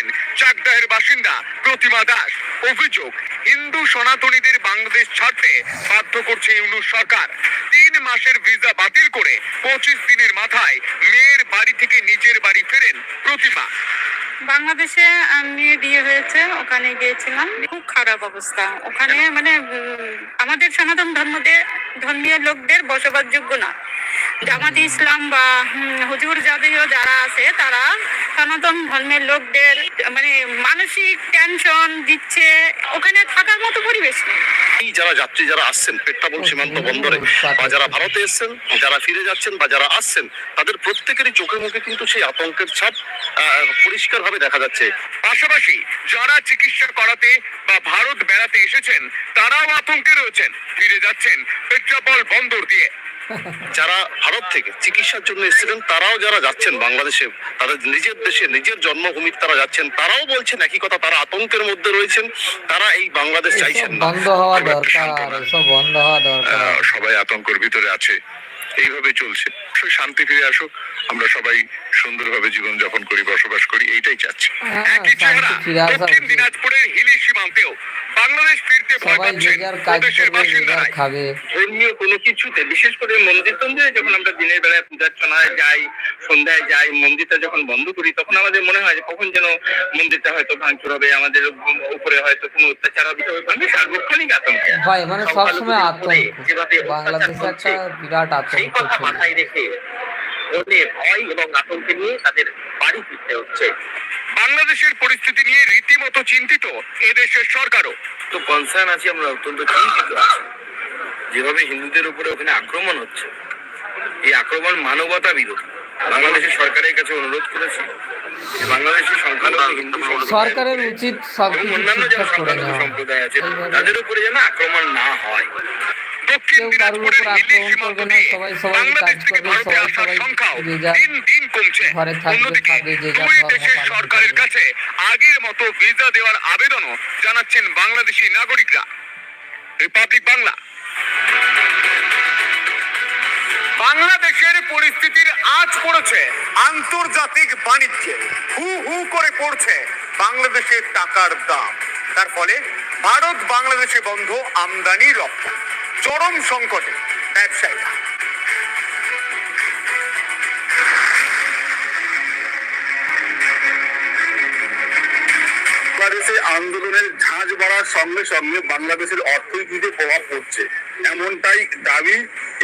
জানালেন চাকদাহের বাসিন্দা প্রতিমা দাস। অভিযোগ হিন্দু সনাতনীদের বাংলাদেশ ছাড়তে বাধ্য করছে ইউনুস সরকার। তিন মাসের ভিসা বাতিল করে পঁচিশ দিনের মাথায় মেয়ের বাড়ি থেকে নিজের বাড়ি ফেরেন প্রতিমা। বাংলাদেশে মেয়ে বিয়ে হয়েছে ওখানে গিয়েছিলাম। খুব খারাপ অবস্থা। ওখানে মানে আমাদের সনাতন ধর্মদের ধর্মীয় লোকদের বসবাসযোগ্য না। জামাতে ইসলাম বা হুজুর জাতীয় যারা আছে তারা সনাতন ধর্মের লোকদের মানে মানসিক টেনশন দিচ্ছে। ওখানে থাকার মতো পরিবেশ নেই। এই যারা যাত্রী যারা আসছেন পেট্টাবল সীমান্ত বন্দরে বা যারা ভারতে এসছেন যারা ফিরে যাচ্ছেন বা যারা আসছেন তাদের প্রত্যেকেরই চোখে মুখে কিন্তু সেই আতঙ্কের ছাপ পরিষ্কার ভাবে দেখা যাচ্ছে। পাশাপাশি যারা চিকিৎসা করাতে বা ভারত বেড়াতে এসেছেন তারাও আতঙ্কে রয়েছেন। ফিরে যাচ্ছেন পেট্রাপল বন্দর দিয়ে। যারা ভারত থেকে চিকিৎসার জন্য এসেছিলেন তারাও যারা যাচ্ছেন বাংলাদেশে তাদের নিজের দেশে নিজের জন্মভূমিতে তারা যাচ্ছেন তারাও বলছেন একই কথা তারা আতঙ্কের মধ্যে রয়েছেন তারা এই বাংলাদেশ চাইছেন বন্ধ হওয়া দরকার শান্ত বন্ধ হওয়া দরকার। সবাই আতঙ্কের ভিতরে আছে। এইভাবে চলছে। শান্তি ফিরে আসুক আমরা সবাই সুন্দরভাবে জীবন যাপন করি বসবাস করি এইটাই চাচ্ছি। হ্যাঁ, একই চেহারা দক্ষিণ দিনাজপুরের হিলি সীমান্তেও। বাংলাদেশ ফিরতে ভয় পাচ্ছেন। খাবে। ধর্মীয় কোনো কিছুতে বিশেষ করে মন্দির টন্দিরে যখন আমরা দিনের বেলায় পূজার্চনায় যাই সন্ধ্যায় যাই মন্দিরটা যখন বন্ধ করি তখন আমাদের মনে হয় যে কখন যেন মন্দিরটা হয়তো ভাঙচুর হবে আমাদের উপরে হয়তো কোনো অত্যাচার হবে তবে সার্বক্ষণিক আতঙ্কে। ভাই মানে সবসময় আতঙ্ক। বাংলাদেশে একটা বিরাট আতঙ্ক কথা মাথায় রেখে ওদের ভয় এবং আতঙ্কে নিয়ে তাদের বাড়ি ফিরতে হচ্ছে। বাংলাদেশের পরিস্থিতি নিয়ে রীতিমতো চিন্তিত এদেশের সরকারও। তো কনসার্ন আছি আমরা অত্যন্ত চিন্তিত আছি। যেভাবে হিন্দুদের উপরে ওখানে আক্রমণ হচ্ছে এই আক্রমণ মানবতা বিরোধী। বাংলাদেশের সরকারের কাছে অনুরোধ করেছি বাংলাদেশের সংখ্যালঘু হিন্দু সরকারের উচিত অন্যান্য যারা সংখ্যালঘু সম্প্রদায় আছে তাদের উপরে যেন আক্রমণ না হয়। কেউ কারোর উপর আক্রমণ করবে না, সবাই সবাই কাজ করবে, সবাই সবাই যে যার দিন দিন কমছে। ঘরে থাকবে, খাবে, যে যার দুই ধর্ম দেশের পালন সরকারের কাছে আগের মতো ভিসা দেওয়ার আবেদনও জানাচ্ছেন বাংলাদেশি নাগরিকরা। রিপাবলিক বাংলা। বাংলাদেশের পরিস্থিতির আজ পড়েছে আন্তর্জাতিক বাণিজ্যে। হু হু করে পড়ছে বাংলাদেশের টাকার দাম। তার ফলে ভারত বাংলাদেশে বন্ধ আমদানি রপ্তানি। চরম সংকটে ব্যবসায়ীরা বাংলাদেশে আন্দোলনের ঝাঁজ বাড়ার সঙ্গে সঙ্গে বাংলাদেশের অর্থনীতিতে প্রভাব পড়ছে। এমনটাই দাবি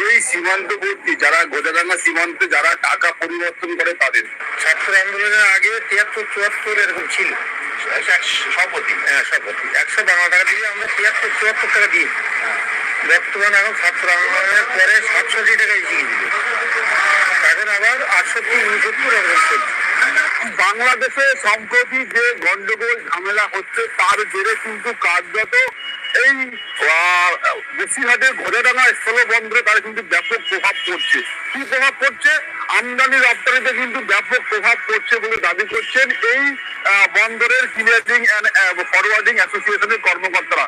এই সীমান্তবর্তী যারা গোজাডাঙ্গা সীমান্তে যারা টাকা পরিবর্তন করে তাদের। ছাত্র আন্দোলনের আগে তিয়াত্তর চুয়াত্তর এরকম ছিল। শপথি হ্যাঁ শপথি একশো বাংলা টাকা দিয়ে আমরা তিয়াত্তর চুয়াত্তর টাকা দিই বর্তমানে এখন ছাত্র আন্দোলনের পরে সাতষট্টি টাকায় শিখে দিল এখন আবার আটষট্টি উনসত্তর বাংলাদেশে সম্প্রতি যে গন্ডগোল, ঝামেলা হচ্ছে, তার জেরে কিন্তু কার্যত এই বসিরহাটের ঘোড়াডাঙ্গা স্থল বন্দরে তার কিন্তু ব্যাপক প্রভাব পড়ছে। কি প্রভাব পড়ছে? আমদানি রপ্তানিতে কিন্তু ব্যাপক প্রভাব পড়ছে বলে দাবি করছেন এই বন্দরের ক্লিয়ারিং অ্যান্ড ফরওয়ার্ডিং অ্যাসোসিয়েশনের কর্মকর্তারা।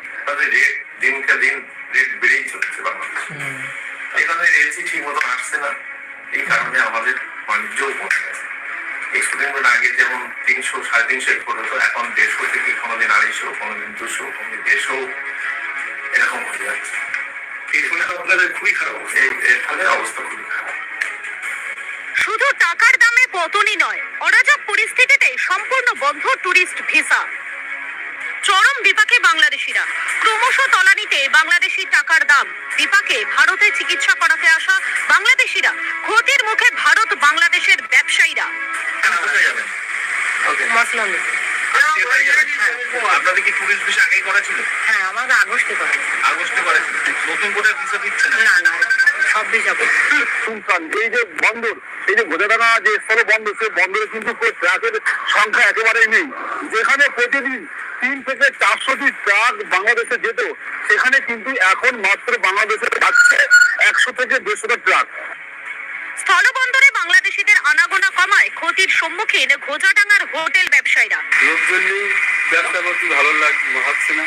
দিনকে দিন রেট বেড়েই চলেছে বাংলাদেশে। হুম। এখানে রেলসি ঠিক মতো আসছে না এই কারণে আমাদের বাণিজ্যও কমে গেছে। এক্সপোর্টের আগে যেমন তিনশো সাড়ে তিনশো এক্সপোর্ট হতো এখন দেড়শো থেকে কোনোদিন আড়াইশো কোনোদিন দুশো কোনোদিন দেড়শো এরকম হয়ে যাচ্ছে। এর ফলে আপনাদের খুবই খারাপ অবস্থা। এই- ফলে অবস্থা খুবই খারাপ। শুধু টাকার দামে পতনই নয় অরাজক পরিস্থিতিতে সম্পূর্ণ বন্ধ ট্যুরিস্ট ভিসা চরম বিপাকে বাংলাদেশিরা। ক্রমশ তলানিতে বাংলাদেশি টাকার দাম। বিপাকে ভারতে চিকিৎসা করাতে আসা বাংলাদেশিরা ক্ষতির মুখে ভারত বাংলাদেশের ব্যবসায়ীরা। কোথায় যাবেন? মাসলাম। আপনাদের কি টুরিস্ট ভিসা আগেই করা ছিল? হ্যাঁ আমার আগস্টে করে আগস্টে করা ছিল। নতুন করে ভিসা দিচ্ছে না? না না সব যাব শুনতাম এই যে বন্দর এই যে গোজাডাঙ্গা যে স্থল বন্দর সেই বন্দরে কিন্তু ট্রাকের সংখ্যা একেবারেই নেই। যেখানে প্রতিদিন তিন থেকে চারশোটি ট্রাক বাংলাদেশে যেত সেখানে কিন্তু এখন মাত্র বাংলাদেশে যাচ্ছে একশো থেকে দেড়শোটা ট্রাক। স্থলবন্দরে বাংলাদেশিদের আনাগোনা কমায় ক্ষতির সম্মুখীন ঘোজাডাঙ্গার হোটেল ব্যবসায়ীরা। লোকজনই ব্যবসা করতে ভালো লাগ হচ্ছে না।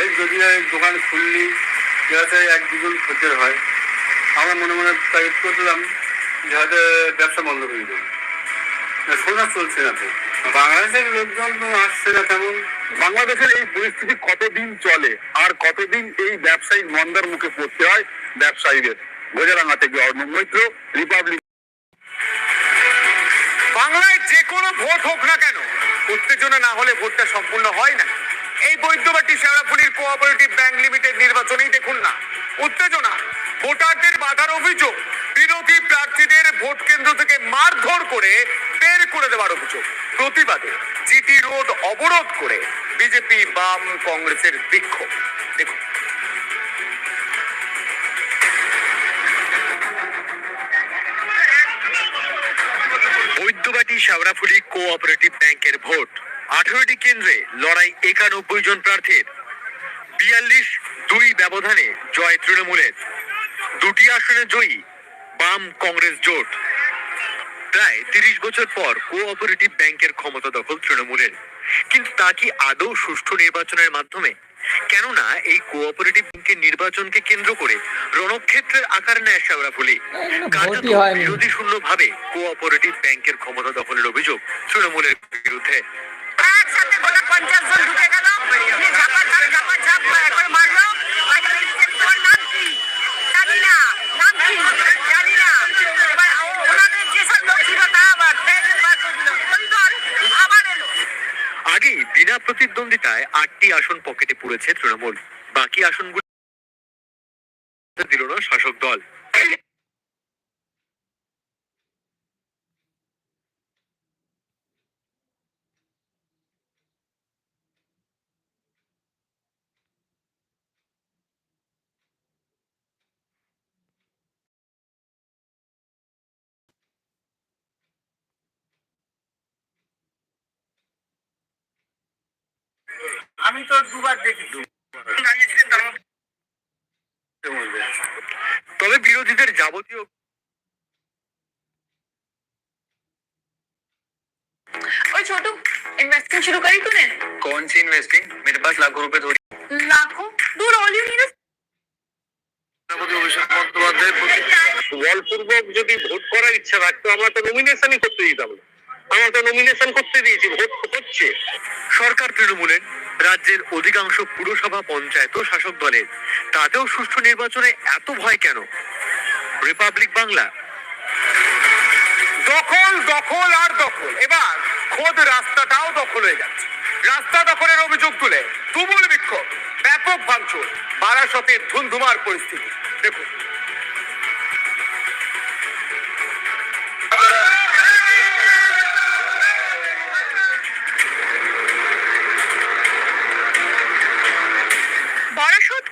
এই যদি এই দোকান খুললি যাতে এক দুজন ক্ষতির হয়। আমরা মনে মনে টাইপ করলাম যে হয়তো ব্যবসা বন্ধ করে দেবো। সোজা চলছে না তো। বাংলাদেশের লোকজন তো আসছে না তেমন। বাংলাদেশের এই পরিস্থিতি কতদিন চলে? আর কতদিন এই ব্যবসায়িক মন্দার মুখে পড়তে হয় ব্যবসায়ীদের? গোজারাঙ্গা থেকে অর্ণব মৈত্র রিপাবলিক বাংলায় যে কোনো ভোট হোক না কেন উত্তেজনা না হলে ভোটটা সম্পূর্ণ হয় না। এই বৈদ্যবাটি শেওড়াফুলির কোঅপারেটিভ ব্যাংক লিমিটেড নির্বাচনেই দেখুন না। উত্তেজনা ভোটারদের বাধার অভিযোগ বিরোধী প্রার্থীদের ভোট কেন্দ্র থেকে মারধর করে করে দেওয়ার অভিযোগ। প্রতিবাদে জিটি রোড অবরোধ করে বিজেপি বাম কংগ্রেসের বিক্ষোভ। দেখুন। বৈদ্যবাটি শেওড়াফুলি কোঅপারেটিভ ব্যাংকের ভোট। আঠারোটি কেন্দ্রে লড়াই একানব্বই জন প্রার্থীর। বিয়াল্লিশ দুই ব্যবধানে জয় তৃণমূলের। দুটি আসনে জয়ী বাম কংগ্রেস জোট। প্রায় তিরিশ বছর পর কোঅপারেটিভ ব্যাংকের ক্ষমতা দখল তৃণমূলের। কিন্তু তা কি আদৌ সুষ্ঠু নির্বাচনের মাধ্যমে? কেননা এই কোঅপারেটিভ ব্যাংকের নির্বাচনকে কেন্দ্র করে রণক্ষেত্রের আকার নেয় শেওড়াফুলি কার্যত বিরোধী শূন্য ভাবে কোঅপারেটিভ ব্যাংকের ক্ষমতা দখলের অভিযোগ তৃণমূলের বিরুদ্ধে। একসাথে গোটা পঞ্চাশ জন ঢুকে গেল। ঝাপা ঝাপ ঝাপা ঝাপ করে মারলো বাজারে তোমার নাম কি জানি না নাম কি জানি না এবার ও- ওনাদের যেসব লোক ছিল তা আবার ফেলে বার করে দিল ওই দল আবার এলো আগে বিনা প্রতিদ্বন্দ্বিতায় আটটি আসন পকেটে পুড়েছে তৃণমূল। বাকি আসনগুলো দিল না শাসক দল। আমি তো দুবার দেখেছি দাঁড়িয়েছিলেন তার মধ্যে তবে বিরোধীদের যাবতীয় ওই ছোট इन्वेस्टिंग शुरू करी तूने कौन सी इन्वेस्टिंग मेरे पास लाखों रुपए थोड़ी लाखों दूर all you need Abhishek Bandyopadhyay বলপূর্বক যদি ভোট করার ইচ্ছা রাখতো আমরা তো নমিনেশনই করতে দিতাম না আমরা তো নমিনেশন করতে দিয়েছি ভোট তো হচ্ছে সরকার তৃণমূলের রাজ্যের অধিকাংশ পুরসভা পঞ্চায়েত ও শাসক দলের। তাতেও সুষ্ঠু নির্বাচনে এত ভয় কেন? রিপাবলিক বাংলা। দখল দখল আর দখল। এবার খোদ রাস্তাটাও দখল হয়ে যাচ্ছে। রাস্তা দখলের অভিযোগ তুলে তুমুল বিক্ষোভ, ব্যাপক ভাঙচুর, বারাসতের ধুমধুমার পরিস্থিতি। দেখুন।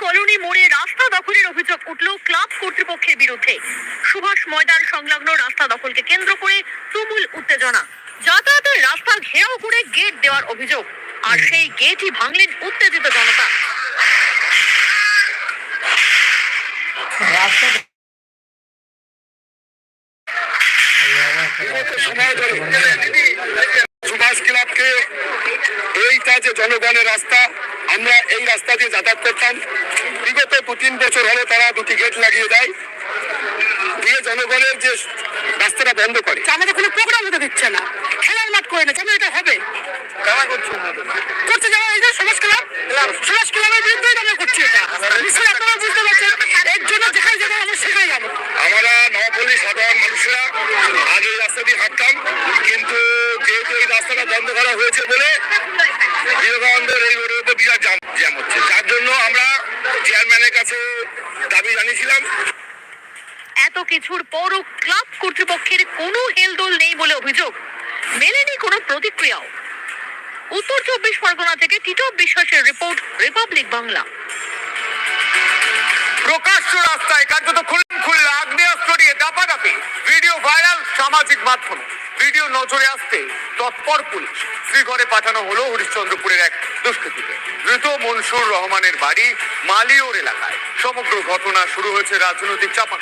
কলোনি মোড়ে রাস্তা দখলের অভিযোগ উঠল ক্লাব কর্তৃপক্ষের বিরুদ্ধে। সুভাষ ময়দান সংলগ্ন রাস্তা দখলকে কেন্দ্র করে তুমুল উত্তেজনা। যাতায়াতের রাস্তা ঘেরাও করে গেট দেওয়ার অভিযোগ। আর সেই গেটই ভাঙলেন উত্তেজিত জনতা। সুভাষ ক্লাবকে এইটা যে জনগণের রাস্তা আমরা এই রাস্তা দিয়ে যাতায়াত করতাম। বিগত দু তিন বছর হলে তারা দুটি গেট লাগিয়ে দেয়। দিয়ে জনগণের যে রাস্তাটা বন্ধ করে। আমাদের কোনো প্রোগ্রাম হতে দিচ্ছে না। খেলার মাঠ করে না কেন এটা হবে। কারা করছে করছে যারা এই যে সমাজ ক্লাব সমাজ ক্লাবের বিরুদ্ধেই আমরা করছি এটা। নিশ্চয়ই আপনারা বুঝতে পারছেন। এর জন্য যেখানে যেখানে আমরা সেখানে যাব। আমরা নবপল্লী সাধারণ মানুষেরা আগে এই রাস্তা দিয়ে হাঁটতাম। কিন্তু যেহেতু এই রাস্তাটা বন্ধ করা হয়েছে বলে বিবেকানন্দের এই রোডের উপর বিরাট জ্যাম জ্যাম হচ্ছে যার জন্য আমরা চেয়ারম্যানের কাছে দাবি জানিয়েছিলাম এত কিছুর পরও ক্লাব কর্তৃপক্ষের কোনো হেলদোল নেই বলে অভিযোগ। মেলেনি কোনো প্রতিক্রিয়াও। উত্তর চব্বিশ পরগনা থেকে টিটপ বিশ্বাসের রিপোর্ট, রিপাবলিক বাংলা। প্রকাশ্য রাস্তায় কার্যত খুলম খুল্লা আগ্নেয়াস্ত্র নিয়ে দাপাদাপি। ভিডিও ভাইরাল সামাজিক মাধ্যমে। ভিডিও নজরে আসতে তৎপর পুলিশ। শ্রীঘরে পাঠানো হলো হরিশ্চন্দ্রপুরের এক দুষ্কৃতীকে। মৃত মনসুর রহমানের বাড়ি মালিওর এলাকায়। সমগ্র ঘটনা শুরু হয়েছে রাজনৈতিক চাপা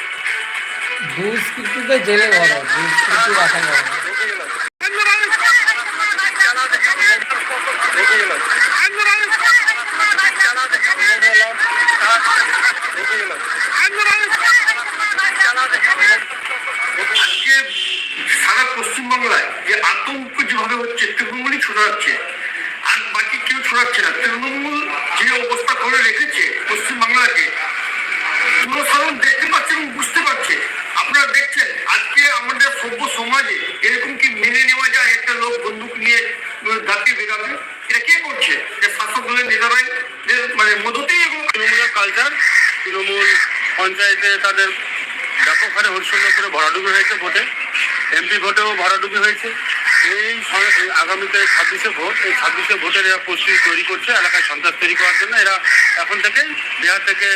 দুষ্কৃতিতে জেলে বড় সারা পশ্চিমবাংলায় যে আত্ম ভাবে হচ্ছে, তৃণমূলই ছড়াচ্ছে, আর বাকি কেউ ছড়াচ্ছে না। তৃণমূল যে অবস্থা করে রেখেছে পশ্চিমবাংলাকে জনসাধারণ দেখতে আপনারা দেখছেন, আজকে আমাদের সভ্য সমাজে এরকম কি মেনে নেওয়া যায় একটা লোক বন্দুক নিয়ে দাঁড়িয়ে বেরাবে? এটা কে করছে? যে শাসক দলের নেতারাই? মানে মদতেই এরকম তৃণমূলের কালচার তৃণমূল পঞ্চায়েতে তাদের ব্যাপক হারে হরিশূন্য করে ভরাডুবি হয়েছে ভোটে। এমপি ভোটেও ভরাডুবি হয়েছে। এই আগামীতে ছাব্বিশে ভোট এই ছাব্বিশে ভোটের এরা পরিস্থিতি তৈরি করছে এলাকায় সন্ত্রাস তৈরি করার জন্য। এরা এখন থেকেই বিহার থেকে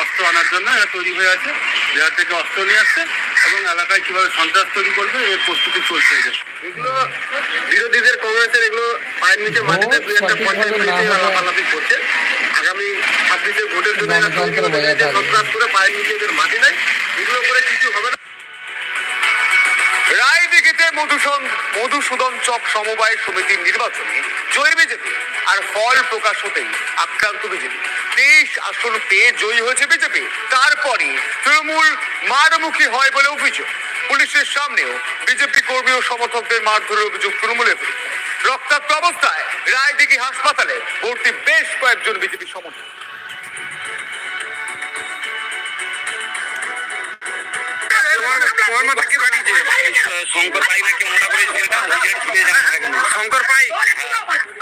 অস্ত্র আনার জন্য এরা তৈরি হয়ে আছে। বিহার থেকে অস্ত্র নিয়ে আসছে এবং এলাকায় কীভাবে সন্ত্রাস তৈরি করবে এর প্রস্তুতি চলছে এদের এগুলো বিরোধীদের কংগ্রেসের এগুলো পায়ের নিচে মাটিতে দুই একটা পঞ্চায়েত মিনিটে করছে। আগামী ছাব্বিশে ভোটের জন্য। সন্ত্রাস করে পায়ের নিচে এদের মাটি নাই। এগুলো মধুসূদন মধুসূদন চক সমবায় সমিতির নির্বাচনে জয়ী বিজেপি আর ফল প্রকাশ হতেই আক্রান্ত বিজেপি। তেইশ আসন পেয়ে জয়ী হয়েছে বিজেপি। তারপরই তৃণমূল মারমুখী হয় বলে অভিযোগ। পুলিশের সামনেও বিজেপি কর্মী ও সমর্থকদের মারধরের অভিযোগ তৃণমূলের রক্তাক্ত অবস্থায় রায়দিঘি হাসপাতালে ভর্তি বেশ কয়েকজন বিজেপি সমর্থক। শঙ্কর পাই নাকি মোটা করে ছেলেটা? ওই জায়গায় ছুটে যান শঙ্কর পাই?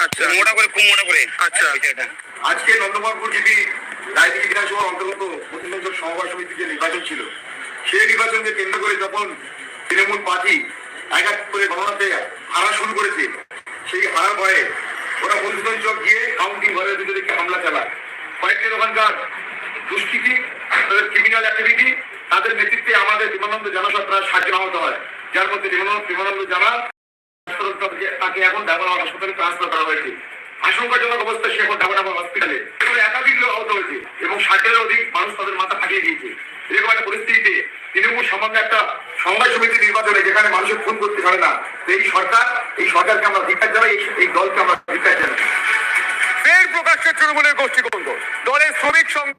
আচ্ছা। মোটা করে খুব মোটা করে। আচ্ছা। আজকে নন্দমালপুর জিপি রায়দিঘি বিধানসভার অন্তর্গত প্রতিনিধি সমবায় সমিতির যে নির্বাচন ছিল সেই নির্বাচনকে কেন্দ্র করে যখন তৃণমূল পার্টি এক এক করে গণনাতে হারা শুরু করেছে সেই হারার ভয়ে ওরা মধুসূদন চক গিয়ে কাউন্টিং ঘরের ভিতরে হামলা চালায়। কয়েকজন ওখানকার দুষ্কৃতি ক্রিমিনাল অ্যাক্টিভিটি তাদের নেতৃত্বে আমাদের বিমানন্দ জানাসা প্রায় ষাটজন আহত হয়। যার মধ্যে বিমানন্দ জানা তাকে- এখন ডাবনা হাসপাতালে ট্রান্সফার করা হয়েছে। আশঙ্কাজনক অবস্থা, সে এখন ডাবনা হসপিটালে একাধিক লোক আহত হয়েছে এবং ষাটের অধিক মানুষ তাদের মাথা ফাটিয়ে দিয়েছে। এরকম একটা পরিস্থিতিতে তৃণমূল সামান্য একটা সংবাদ সমিতি নির্বাচনে যেখানে মানুষের খুন করতে পারে না এই সরকার, এই সরকারকে আমরা ধিকার জানাই, এই- দলকে আমরা ধিকার জানাই। ফের প্রকাশ্যে তৃণমূলের গোষ্ঠী দলের শ্রমিক সংঘ